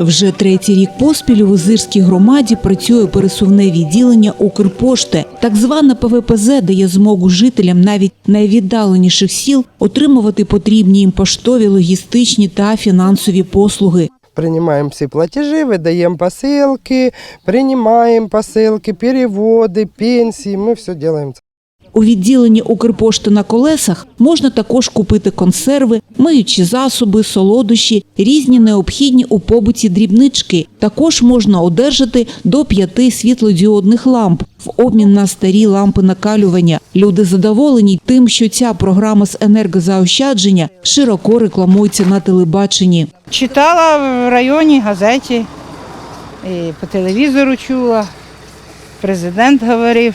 Вже третій рік поспіль у Визирській громаді працює пересувне відділення Укрпошти. Так зване ПВПЗ дає змогу жителям навіть найвіддаленіших сіл отримувати потрібні їм поштові, логістичні та фінансові послуги. Принимаем все платежи, выдаем посылки, принимаем посылки, переводы, пенсии, мы все делаем. У відділенні Укрпошти на колесах можна також купити консерви, миючі засоби, солодощі, різні необхідні у побуті дрібнички. Також можна одержати до п'яти світлодіодних ламп в обмін на старі лампи накалювання. Люди задоволені тим, що ця програма з енергозаощадження широко рекламується на телебаченні. Читала в районі газеті, і по телевізору чула. Президент говорив.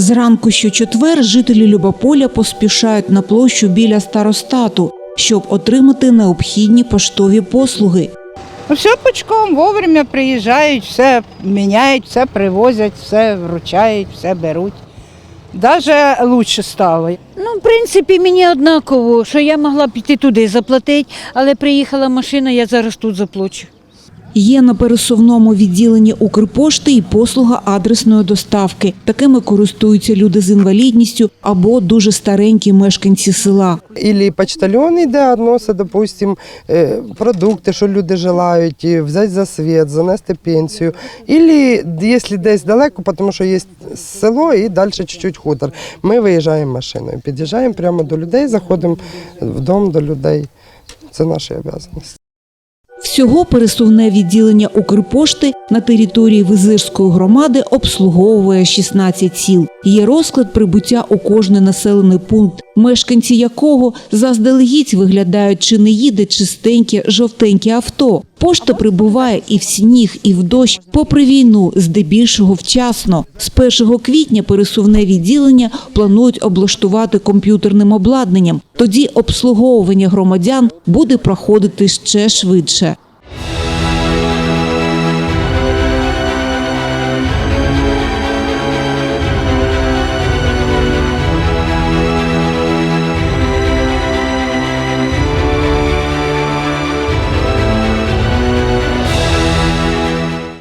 Зранку щочетвер жителі Любополя поспішають на площу біля старостату, щоб отримати необхідні поштові послуги. Ну, все пучком, вовремя приїжджають, все міняють, все привозять, все вручають, все беруть. Даже лучше стало. Ну, в принципі, мені однаково, що я могла піти туди заплатити, але приїхала машина, я зараз тут заплачу. Є на пересувному відділенні Укрпошти і послуга адресної доставки. Такими користуються люди з інвалідністю або дуже старенькі мешканці села. Или почтальон йде, відносить, допустим, е, продукти, що люди желають, взяти за світ, занести пенсію. Или, якщо десь далеко, тому що є село і далі чуть-чуть хутор, ми виїжджаємо машиною, під'їжджаємо прямо до людей, заходимо в дом до людей. Це наші обов'язки. Всього пересувне відділення Укрпошти на території Визирської громади обслуговує 16 сіл. Є розклад прибуття у кожний населений пункт, мешканці якого заздалегідь виглядають, чи не їде чистеньке жовтеньке авто. Пошта прибуває і в сніг, і в дощ, попри війну, здебільшого вчасно. З 1 квітня пересувне відділення планують облаштувати комп'ютерним обладнанням. Тоді обслуговування громадян буде проходити ще швидше.